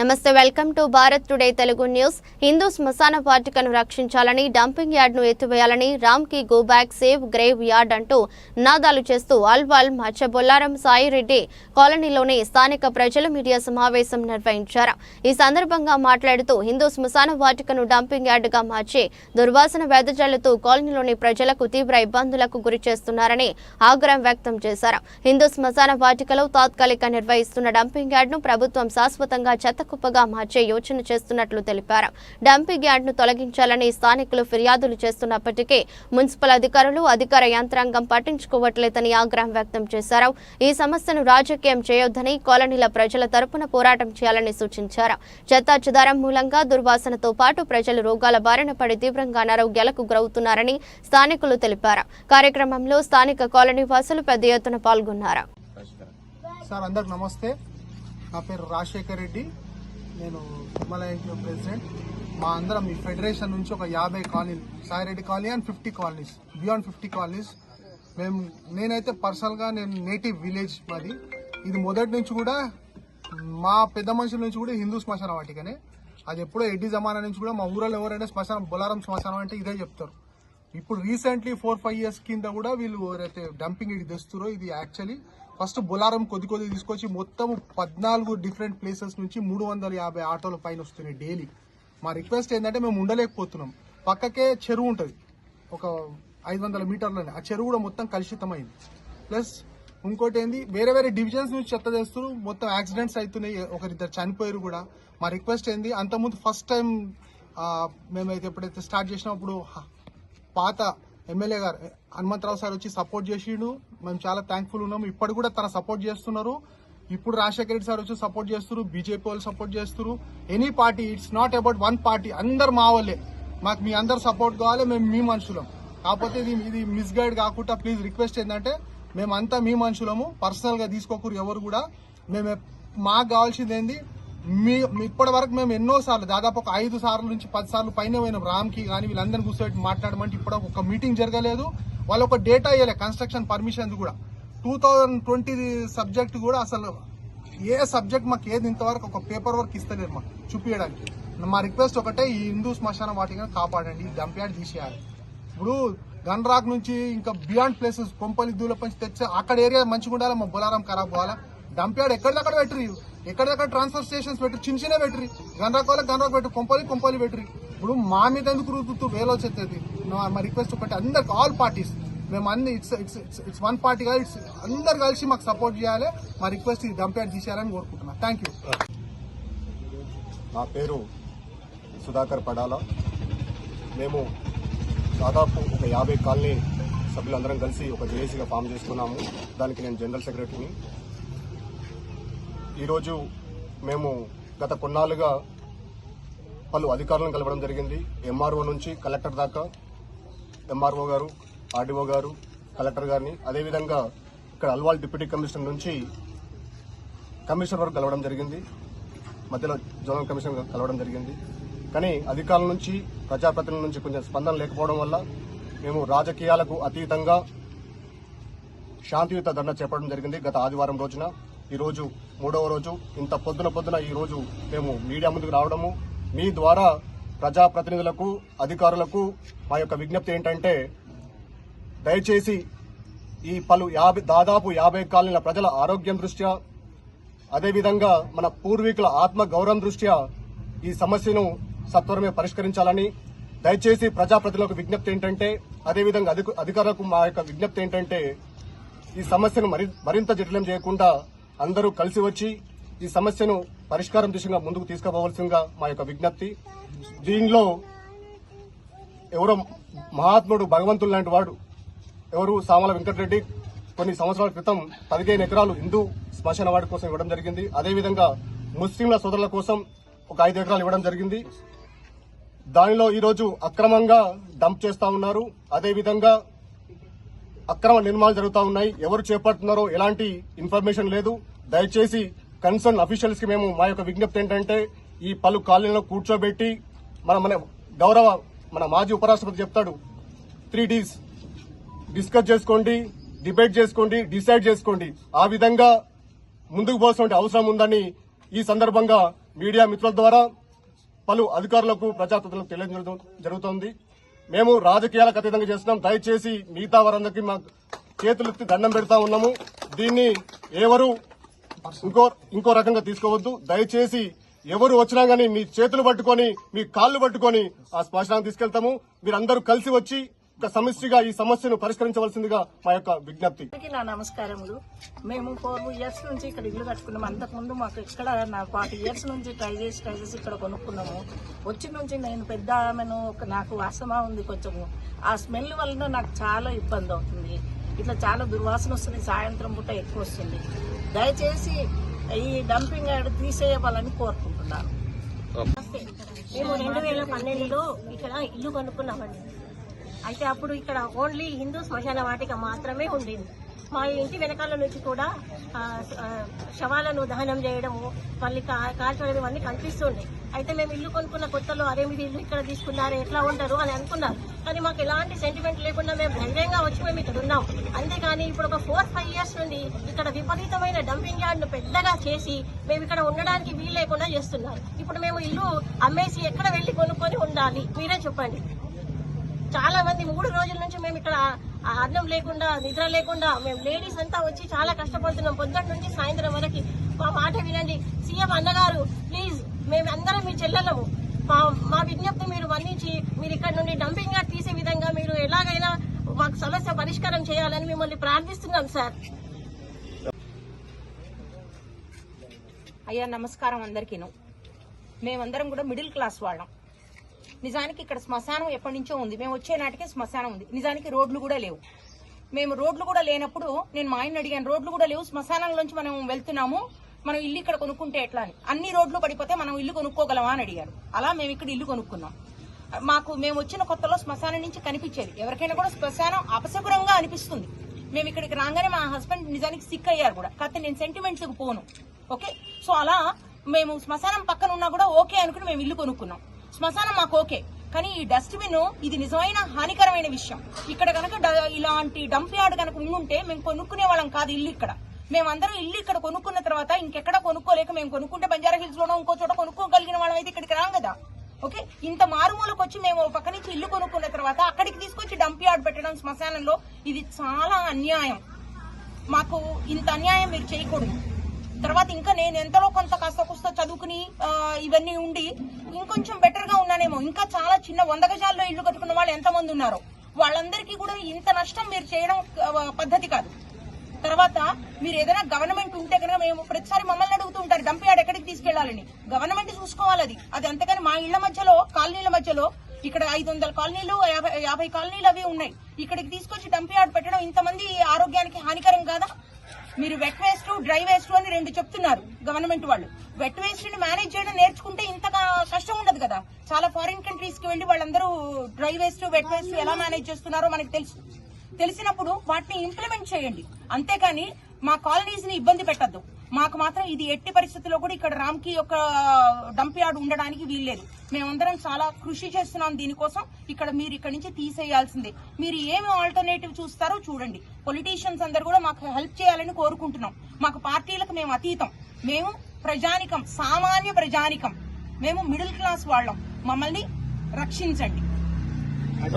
నమస్తే welcome to Bharat Today Telugu news. Hindu శ్మశాన వాటికను రక్షించాలని డంపింగ్ యార్డ్ను ఎత్తివేయాలని Ramky go back save graveyard అంటూ నినాదాలు చేస్తూ అల్వాల్ మచ్చ బొల్లారం సాయిరెడ్డి కాలనీలోని స్థానిక ప్రజలు మీడియా సమావేశం నిర్వహించారు. ఈ సందర్భంగా మాట్లాడుతూ హిందూ శ్మశాన వాటికను డంపింగ్ యార్డ్గా మార్చి దుర్వాసన వెదజల్లుతూ కాలనీలోని ప్రజలకు తీవ్ర ఇబ్బందులకు గురి చేస్తున్నారని ఆగ్రహం వ్యక్తం చేశారు. హిందూ శ్మశాన వాటికలో తాత్కాలిక నిర్వహిస్తున్న డంపింగ్ యార్డ్ను ప్రభుత్వం శాశ్వతంగా కుప్పగా మార్చే యోచన చేస్తున్నట్లు తెలిపారు. డంపింగ్ యార్డ్ను తొలగించాలని స్థానికులు ఫిర్యాదులు చేస్తున్నప్పటికీ మున్సిపల్ అధికారులు అధికార యంత్రాంగం పట్టించుకోవట్లేదని ఆగ్రహం వ్యక్తం చేశారు. ఈ సమస్యను రాజకీయం చేయొద్దని కాలనీల ప్రజల తరపున పోరాటం చేయాలని సూచించారు. చెత్తా చెదారం మూలంగా దుర్వాసనతో పాటు ప్రజలు రోగాల బారిన పడి తీవ్రంగా అనారోగ్యాలకు గురవుతున్నారని స్థానికులు తెలిపారు. కార్యక్రమంలో స్థానిక కాలనీ వాసులు పెద్ద ఎత్తున పాల్గొన్నారు. సార్ అందరికి నమస్తే. నా పేరు రాజశేఖర్ రెడ్డి. నేను హిమాలయ ప్రెసిడెంట్ మా అందరం ఈ ఫెడరేషన్ నుంచి ఒక యాభై కాలనీలు Saireddy colony and fifty colonies beyond fifty colonies. మేము నేనైతే పర్సనల్గా నేను నేటివ్ విలేజ్ మాది. ఇది మొదటి నుంచి కూడా మా పెద్ద మనుషుల నుంచి కూడా హిందూ శ్మశాన వాటికనే. అది ఎప్పుడో ఎడ్డీ జమానా నుంచి కూడా మా ఊళ్ళో ఎవరైనా శ్మశానం బొలారం శ్మశానం అంటే ఇదే చెప్తారు. ఇప్పుడు రీసెంట్లీ ఫోర్ ఫైవ్ ఇయర్స్ కింద కూడా వీళ్ళు ఎవరైతే డంపింగ్ ఇది తెస్తారో ఇది యాక్చువల్లీ ఫస్ట్ బొలారం కొద్ది కొద్ది తీసుకొచ్చి మొత్తం పద్నాలుగు డిఫరెంట్ ప్లేసెస్ నుంచి మూడు వందల యాభై ఆటోల పైన వస్తున్నాయి డైలీ. మా రిక్వెస్ట్ ఏంటంటే మేము ఉండలేకపోతున్నాం. పక్కకే చెరువు ఉంటుంది. ఒక ఐదు వందల మీటర్లని. ఆ చెరువు కూడా మొత్తం కలుషితమైంది. ప్లస్ ఇంకోటి ఏంది? వేరే వేరే డివిజన్స్ నుంచి చెత్త చేస్తారు మొత్తం యాక్సిడెంట్స్ అవుతున్నాయి. ఒకరిద్దరు చనిపోయారు కూడా. మా రిక్వెస్ట్ ఏంది? అంతకుముందు ఫస్ట్ టైం మేమైతే ఎప్పుడైతే స్టార్ట్ చేసినప్పుడు పాత ఎమ్మెల్యే గారు హనుమంతరావు సార్ వచ్చి సపోర్ట్ చేసిండు. మేము చాలా థ్యాంక్ఫుల్ ఉన్నాము. ఇప్పటి కూడా తన సపోర్ట్ చేస్తున్నారు. ఇప్పుడు రాజశేఖర రెడ్డి సార్ వచ్చి సపోర్ట్ చేస్తారు బీజేపీ వాళ్ళు సపోర్ట్ చేస్తారు any party it's not about one party అందరు మా వాళ్ళే. మాకు మీ అందరు సపోర్ట్ కావాలి మేము మీ మనుషులం. కాకపోతే ఇది ఇది మిస్గైడ్ కాకుండా ప్లీజ్ రిక్వెస్ట్ ఏంటంటే మేమంతా మీ మనుషులము. పర్సనల్గా తీసుకోకూరు ఎవరు కూడా. మేము మాకు కావాల్సింది ఏంది? మీ ఇప్పటి వరకు మేము ఎన్నో సార్లు దాదాపు ఒక ఐదు సార్లు నుంచి పది సార్లు పైన పోయినాం. రామ్కి కానీ వీళ్ళందరినీ కూర్చోబెట్టి మాట్లాడమంటే ఇప్పుడు ఒక మీటింగ్ జరగలేదు. వాళ్ళు ఒక డేటా ఇవ్వలే కన్స్ట్రక్షన్ పర్మిషన్ కూడా. టూ థౌజండ్ ట్వంటీ సబ్జెక్ట్ కూడా అసలు ఏ సబ్జెక్ట్ మాకు ఏది ఇంతవరకు ఒక పేపర్ వర్క్ ఇస్తలేదు మాకు చూపించడానికి మా రిక్వెస్ట్ ఒకటే ఈ హిందూ శ్మశాన వాటిని కాపాడండి ఈ డంప్యార్డ్ తీసేయాలి. ఇప్పుడు గన్రాక్ నుంచి ఇంకా బియాండ్ ప్లేసెస్ కొంపలి దూల తెచ్చి అక్కడ ఏరియా మంచిగా ఉండాలి మా బొలారం ఖరాబ్ పోవాలా డంప్యార్డ్ ఎక్కడిదక్కడ పెట్టరు ఎక్కడిదక్కడ ట్రాన్స్ఫర్ స్టేషన్స్ పెట్టరు చిన్న చిన్న పెట్టరు గన్రాక్ వాళ్ళకి గన్రాక్ కొంపలి కొంపలి పెట్టరు ఇప్పుడు మా మీద ఎందుకు రుద్దుతూ వేలో మా రిక్వెస్ట్ ఒకటి అందరికి ఆల్ పార్టీస్ మేము అన్ని it's it's it's one party కాదు ఇట్స్ అందరు కలిసి మాకు సపోర్ట్ చేయాలి. మా రిక్వెస్ట్ ఇది డంప్యార్డ్ తీసేయాలని కోరుకుంటున్నాను థ్యాంక్ యూ నా పేరు సుధాకర్ పడాల. మేము దాదాపు ఒక యాభై కాలనీ సభ్యులందరం కలిసి ఒక జేఏసీగా ఫామ్ చేసుకున్నాము. దానికి నేను జనరల్ సెక్రటరీని. ఈరోజు మేము గత కొన్నాళ్ళుగా పలు అధికారులను కలవడం జరిగింది. ఎంఆర్ఓ నుంచి కలెక్టర్ దాకా ఎంఆర్ఓ గారు ఆర్డీఓ గారు కలెక్టర్ గారిని అదేవిధంగా ఇక్కడ అల్వాల్ డిప్యూటీ కమిషనర్ నుంచి కమిషనర్ వరకు కలవడం జరిగింది. మధ్యలో జోనల్ కమిషన్ కలవడం జరిగింది. కానీ అధికారుల నుంచి ప్రజాప్రతినిధుల నుంచి కొంచెం స్పందన లేకపోవడం వల్ల మేము రాజకీయాలకు అతీతంగా శాంతియుత ధర్నా చేపట్టడం జరిగింది గత ఆదివారం రోజున. ఈరోజు మూడవ రోజు ఇంత పొద్దున పొద్దున ఈ రోజు మేము మీడియా ముందుకు రావడము. మీ ద్వారా ప్రజాప్రతినిధులకు అధికారులకు మా యొక్క విజ్ఞప్తి ఏంటంటే దయచేసి ఈ పలు యాభై దాదాపు యాభై కాలనీల ప్రజల ఆరోగ్యం దృష్ట్యా అదేవిధంగా మన పూర్వీకుల ఆత్మ గౌరవం దృష్ట్యా ఈ సమస్యను సత్వరమే పరిష్కరించాలని దయచేసి ప్రజాప్రతినిధులకు విజ్ఞప్తి ఏంటంటే అదేవిధంగా అధిక- అధికారులకు మా యొక్క విజ్ఞప్తి ఏంటంటే ఈ సమస్యను మరి మరింత జటిలం చేయకుండా అందరూ కలిసి వచ్చి ఈ సమస్యను పరిష్కారం దిశగా ముందుకు తీసుకుపోవలసిందిగా మా యొక్క విజ్ఞప్తి. దీనిలో ఎవరో మహాత్ముడు భగవంతుడు లాంటి వాడు ఎవరు సామల వెంకటరెడ్డి కొన్ని సంవత్సరాల క్రితం పదిహేను ఎకరాలు హిందూ శ్మశాన వాడి కోసం ఇవ్వడం జరిగింది. అదేవిధంగా ముస్లింల సోదరుల కోసం ఒక ఐదు ఎకరాలు ఇవ్వడం జరిగింది. దానిలో ఈరోజు అక్రమంగా డంప్ చేస్తా ఉన్నారు. అదేవిధంగా అక్రమ నిర్మాణాలు జరుగుతూ ఉన్నాయి. ఎవరు చేపడుతున్నారో ఎలాంటి ఇన్ఫర్మేషన్ లేదు. దయచేసి కన్సర్న్ అఫీషియల్స్కి మేము మా యొక్క విజ్ఞప్తి ఏంటంటే ఈ పలు కాలనీలో కూర్చోబెట్టి మన మన గౌరవ మన మాజీ ఉపరాష్ట్రపతి చెప్తాడు త్రీ డీస్ డిస్కస్ చేసుకోండి డిబేట్ చేసుకోండి డిసైడ్ చేసుకోండి. ఆ విధంగా ముందుకు పోవాల్సిన అవసరం ఉందని ఈ సందర్భంగా మీడియా మిత్రుల ద్వారా పలు అధికారులకు ప్రజాప్రతినిధులకు తెలియజేయడం జరుగుతోంది. మేము రాజకీయాలకు అతీతంగా చేస్తున్నాం. దయచేసి మిగతా వారందరికీ మా చేతులెత్తి దండం పెడతా ఉన్నాము. దీన్ని ఎవరు ఇంకో ఇంకో రకంగా తీసుకోవద్దు. దయచేసి ఎవరు వచ్చినా గానీ మీ చేతులు పట్టుకొని మీ కాళ్ళు పట్టుకొని ఆ శ్మశానానికి తీసుకెళ్తాము. మీరందరూ కలిసి వచ్చి ఒక సమిష్టిగా ఈ సమస్యను పరిష్కరించవలసిందిగా మా యొక్క విజ్ఞప్తి. నా నమస్కారములు. మేము ఫోర్ ఇయర్స్ నుంచి ఇక్కడ ఇల్లు కట్టుకున్నాము అంతకుముందు మాకు ఇక్కడ నా ఫార్టీ ఇయర్స్ నుంచి ట్రై చేసి ట్రై చేసి ఇక్కడ కొనుక్కున్నాము. వచ్చి నుంచి నేను పెద్ద ఆమెను నాకు అసమా ఉంది కొంచెము. ఆ స్మెల్ వలన నాకు చాలా ఇబ్బంది అవుతుంది. ఇట్లా చాలా దుర్వాసన వస్తుంది. సాయంత్రం పూట ఎక్కువ వస్తుంది. దయచేసి ఈ డంపింగ్ యార్డ్ తీసేయవాలని కోరుకుంటున్నాను. మేము రెండు వేల పన్నెండులో ఇక్కడ ఇల్లు కొనుక్కున్నామండి. అయితే అప్పుడు ఇక్కడ ఓన్లీ హిందూ శ్మశాన వాటిక మాత్రమే ఉండింది. మా ఇంటి వెనకాల నుంచి కూడా శవాలను దహనం చేయడము మళ్ళీ కా- కాల్చడం ఇవన్నీ కనిపిస్తుండే. అయితే మేము ఇల్లు కొనుక్కున్న కొత్తలో అరే మీరు ఇల్లు ఇక్కడ తీసుకున్నారు ఎట్లా ఉంటారు అని అనుకున్నారు కానీ మాకు ఎలాంటి సెంటిమెంట్ లేకుండా మేము ధైర్యంగా వచ్చి మేము ఇక్కడ ఉన్నాం. అంతేగాని ఇప్పుడు ఒక ఫోర్ ఫైవ్ ఇయర్స్ నుండి ఇక్కడ విపరీతమైన డంపింగ్ యార్డ్ను పెద్దగా చేసి మేము ఇక్కడ ఉండడానికి వీలు లేకుండా చేస్తున్నారు. ఇప్పుడు మేము ఇల్లు అమ్మేసి ఎక్కడ వెళ్ళి కొనుక్కొని ఉండాలి? మీరే చెప్పండి. చాలా మంది మూడు రోజుల నుంచి మేము ఇక్కడ అన్నం లేకుండా నిద్ర లేకుండా మేము లేడీస్ అంతా వచ్చి చాలా కష్టపడుతున్నాం. పొద్దున్న నుంచి సాయంత్రం వరకు మా మాట వినండి. సీఎం అన్నగారు ప్లీజ్ మేము అందరం మీ చెల్లెలము మా మా విజ్ఞప్తి మీరు మన్నించి మీరు ఇక్కడ నుండి డంపింగ్గా తీసే విధంగా మీరు ఎలాగైనా మాకు సమస్య పరిష్కారం చేయాలని మిమ్మల్ని ప్రార్థిస్తున్నాం సార్. అయ్యా నమస్కారం అందరికీను. మేమందరం కూడా మిడిల్ క్లాస్ వాళ్ళం. నిజానికి ఇక్కడ శ్మశానం ఎప్పటి నుంచో ఉంది. మేము వచ్చే నాటికే శ్మశానం ఉంది. నిజానికి రోడ్లు కూడా లేవు. మేము రోడ్లు కూడా లేనప్పుడు నేను మా ఆయన అడిగాను రోడ్లు కూడా లేవు. శ్మశానంలోంచి మనం వెళ్తున్నాము. మనం ఇల్లు ఇక్కడ కొనుక్కుంటే ఎట్లా అని. అన్ని రోడ్లు పడిపోతే మనం ఇల్లు కొనుక్కోగలమా? అని అడిగారు. అలా మేము ఇక్కడ ఇల్లు కొనుక్కున్నాం. మాకు మేము వచ్చిన కొత్తలో శ్మశానం నుంచి కనిపించేది. ఎవరికైనా కూడా శ్మశానం అపశకురంగా అనిపిస్తుంది. మేము ఇక్కడికి రాగానే మా హస్బెండ్ నిజానికి సిక్ అయ్యారు కూడా. కాకపోతే నేను సెంటిమెంట్స్ పోను. ఓకే? సో అలా మేము శ్మశానం పక్కన ఉన్నా కూడా ఓకే అనుకుని మేము ఇల్లు కొనుక్కున్నాం. శ్మశానం మాకు ఓకే. కానీ ఈ డస్ట్బిన్ ఇది నిజమైన హానికరమైన విషయం. ఇక్కడ కనుక డ- ఇలాంటి డంప్ యార్డ్ కనుక ఉండుంటే మేము కొనుక్కునే వాళ్ళం కాదు ఇల్లు ఇక్కడ. మేమందరం ఇల్లు ఇక్కడ కొనుక్కున్న తర్వాత ఇంకెక్కడ కొనుక్కోలేక మేము కొనుక్కుంటే బంజారా హిల్స్ లోనో ఇంకో చోట కొనుక్కోగలిగిన వాళ్ళం అయితే ఇక్కడికి రాం కదా. ఓకే? ఇంత మారుమూలకు వచ్చి మేము పక్క నుంచి ఇల్లు కొనుక్కున్న తర్వాత అక్కడికి తీసుకొచ్చి డంప్ యార్డ్ పెట్టడం శ్మశానంలో ఇది చాలా అన్యాయం. మాకు ఇంత అన్యాయం మీరు చేయకూడదు. తర్వాత ఇంకా నేను ఎంతలో కొంత కాస్త కుస్త చదువుకుని ఇవన్నీ ఉండి ఇంకొంచెం బెటర్గా ఉన్నానేమో. ఇంకా చాలా చిన్న వంద గజాల్లో ఇల్లు కట్టుకున్న వాళ్ళు ఎంతమంది ఉన్నారు. వాళ్ళందరికీ కూడా ఇంత నష్టం మీరు చేయడం పద్ధతి కాదు. తర్వాత మీరు ఏదైనా గవర్నమెంట్ ఉంటే కనుక మేము ప్రతిసారి మమ్మల్ని అడుగుతూ ఉంటారు డంప్ ఎక్కడికి తీసుకెళ్ళాలని గవర్నమెంట్ చూసుకోవాలి అది. అది అంతేకాని మా ఇళ్ళ మధ్యలో కాలనీల మధ్యలో ఇక్కడ ఐదు వందల కాలనీలు యాభై యాభై కాలనీలు అవి ఉన్నాయి. ఇక్కడికి తీసుకొచ్చి డంప్ పెట్టడం ఇంతమంది ఆరోగ్యానికి హానికరం కాదా? మీరు వెట్ వేస్ట్ డ్రై వేస్ట్ అని రెండు చెప్తున్నారు గవర్నమెంట్ వాళ్ళు. వెట్ వేస్ట్ని మేనేజ్ చేయడం నేర్చుకుంటే ఇంత కష్టం ఉండదు కదా. చాలా ఫారిన్ కంట్రీస్కి వెళ్ళి వాళ్ళందరూ డ్రై వేస్ట్ వెట్ వేస్ట్ ఎలా మేనేజ్ చేస్తున్నారో మనకు తెలుసు. తెలిసినప్పుడు వాటిని ఇంప్లిమెంట్ చేయండి. అంతేకాని మా కాలనీస్ని ఇబ్బంది పెట్టద్దు. మాకు మాత్రం ఇది ఎట్టి పరిస్థితుల్లో కూడా ఇక్కడ రామ్కి ఒక డంప్ యార్డ్ ఉండడానికి వీల్లేదు. మేమందరం చాలా కృషి చేస్తున్నాం దీనికోసం. ఇక్కడ మీరు ఇక్కడ నుంచి తీసేయాల్సిందే. మీరు ఏమి ఆల్టర్నేటివ్ చూస్తారో చూడండి. పొలిటీషియన్స్ అందరు కూడా మాకు హెల్ప్ చేయాలని కోరుకుంటున్నాం. మాకు పార్టీలకు మేము అతీతం. మేము ప్రజానికం సామాన్య ప్రజానికం. మేము మిడిల్ క్లాస్ వాళ్ళం. మమ్మల్ని రక్షించండి.